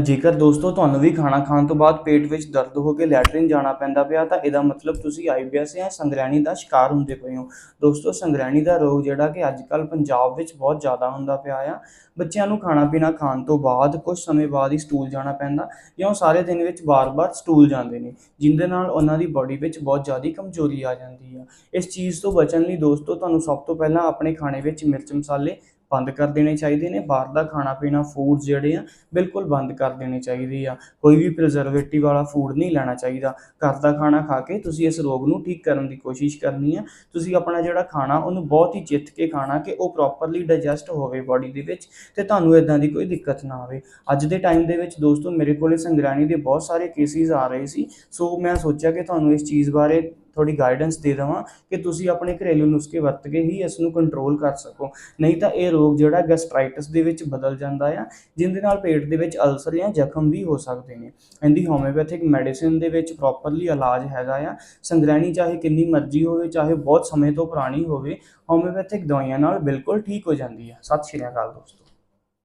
ਜੇਕਰ ਦੋਸਤੋ ਤੁਹਾਨੂੰ ਵੀ ਖਾਣਾ ਖਾਣ ਤੋਂ ਬਾਅਦ ਪੇਟ ਵਿੱਚ ਦਰਦ ਹੋ ਕੇ ਲੈਟਰਿਨ ਜਾਣਾ ਪੈਂਦਾ ਪਿਆ, ਤਾਂ ਇਹਦਾ ਮਤਲਬ ਤੁਸੀਂ ਆਈਬੀਐਸ ਜਾਂ ਸੰਗ੍ਰਹਿਣੀ ਦਾ ਸ਼ਿਕਾਰ ਹੁੰਦੇ ਪਏ ਹੋ। ਦੋਸਤੋ, ਸੰਗ੍ਰਹਿਣੀ ਦਾ ਰੋਗ ਜਿਹੜਾ ਕਿ ਅੱਜ ਕੱਲ੍ਹ ਪੰਜਾਬ ਵਿੱਚ ਬਹੁਤ ਜ਼ਿਆਦਾ ਹੁੰਦਾ ਪਿਆ ਆ। ਬੱਚਿਆਂ ਨੂੰ ਖਾਣਾ ਪੀਣਾ ਖਾਣ ਤੋਂ ਬਾਅਦ ਕੁਝ ਸਮੇਂ ਬਾਅਦ ਹੀ ਸਟੂਲ ਜਾਣਾ ਪੈਂਦਾ ਜਾਂ ਉਹ ਸਾਰੇ ਦਿਨ ਵਿੱਚ ਵਾਰ-ਵਾਰ ਸਟੂਲ ਜਾਂਦੇ ਨੇ, ਜਿੰਦੇ ਨਾਲ ਉਹਨਾਂ ਦੀ ਬਾਡੀ ਵਿੱਚ ਬਹੁਤ ਜ਼ਿਆਦਾ ਕਮਜ਼ੋਰੀ ਆ ਜਾਂਦੀ ਆ। ਇਸ ਚੀਜ਼ ਤੋਂ ਬਚਣ ਲਈ ਦੋਸਤੋ, ਤੁਹਾਨੂੰ ਸਭ ਤੋਂ ਪਹਿਲਾਂ ਆਪਣੇ ਖਾਣੇ ਵਿੱਚ ਮਿਰਚ ਮਸਾਲੇ ਬੰਦ ਕਰ ਦੇਣੇ ਚਾਹੀਦੇ ਨੇ। ਬਾਹਰ ਦਾ ਖਾਣਾ ਪੀਣਾ ਫੂਡਸ ਜਿਹੜੇ ਆ, ਬਿਲਕੁਲ ਬੰਦ ਕਰ ਦੇਣੇ ਚਾਹੀਦੇ ਆ। ਕੋਈ ਵੀ ਪ੍ਰੀਜ਼ਰਵੇਟਿਵ ਵਾਲਾ ਫੂਡ ਨਹੀਂ ਲੈਣਾ ਚਾਹੀਦਾ। ਘਰ ਦਾ ਖਾਣਾ ਖਾ ਕੇ ਤੁਸੀਂ ਇਸ ਰੋਗ ਨੂੰ ਠੀਕ ਕਰਨ ਦੀ ਕੋਸ਼ਿਸ਼ ਕਰਨੀ ਆ। ਤੁਸੀਂ ਆਪਣਾ ਜਿਹੜਾ ਖਾਣਾ, ਉਹਨੂੰ ਬਹੁਤ ਹੀ ਚਿੱਤ ਕੇ ਖਾਣਾ ਕਿ ਉਹ ਪ੍ਰੋਪਰਲੀ ਡਾਈਜੈਸਟ ਹੋਵੇ ਬਾਡੀ ਦੇ ਵਿੱਚ ਤੇ ਤੁਹਾਨੂੰ ਇਦਾਂ ਦੀ ਕੋਈ ਦਿੱਕਤ ਨਾ ਆਵੇ। ਅੱਜ ਦੇ ਟਾਈਮ ਦੇ ਵਿੱਚ ਦੋਸਤੋ, ਮੇਰੇ ਕੋਲੇ ਸੰਗਰਾਣੀ ਦੇ ਬਹੁਤ ਸਾਰੇ ਕੇਸਿਸ ਆ ਰਹੇ ਸੀ। ਸੋ ਮੈਂ ਸੋਚਿਆ ਕਿ ਤੁਹਾਨੂੰ ਇਸ ਚੀਜ਼ ਬਾਰੇ ਥੋੜੀ ਗਾਈਡੈਂਸ ਦੇ ਦੇਵਾਂ ਕਿ ਤੁਸੀਂ ਆਪਣੇ ਘਰੇਲੂ ਨੁਸਖੇ ਵਰਤ ਕੇ ਹੀ ਇਸ ਨੂੰ ਕੰਟਰੋਲ ਕਰ ਸਕੋ। ਨਹੀਂ ਤਾਂ ਇਹ ਰੋਗ ਜਿਹੜਾ ਗੈਸਟ੍ਰਾਈਟਿਸ ਦੇ ਵਿੱਚ ਬਦਲ ਜਾਂਦਾ ਆ ਜਿਹਦੇ ਨਾਲ ਪੇਟ ਦੇ ਵਿੱਚ ਅਲਸਰ ਜਾਂ ਜ਼ਖਮ ਵੀ ਹੋ ਸਕਦੇ ਨੇ। ਇਹਦੀ ਹੋਮਿਓਪੈਥਿਕ ਮੈਡੀਸਿਨ ਦੇ ਵਿੱਚ ਪ੍ਰੋਪਰਲੀ ਇਲਾਜ ਹੈਗਾ ਆ। ਸੰਗ੍ਰਹਿਣੀ ਚਾਹੇ ਕਿੰਨੀ ਮਰਜ਼ੀ ਹੋਵੇ, ਚਾਹੇ ਬਹੁਤ ਸਮੇਂ ਤੋਂ ਪੁਰਾਣੀ ਹੋਵੇ ਹੋਮਿਓਪੈਥਿਕ ਦਵਾਈਆਂ ਨਾਲ ਬਿਲਕੁਲ ਠੀਕ ਹੋ ਜਾਂਦੀ ਹੈ ਸਤਿ ਸ਼੍ਰੀ ਅਕਾਲ ਦੋਸਤੋ।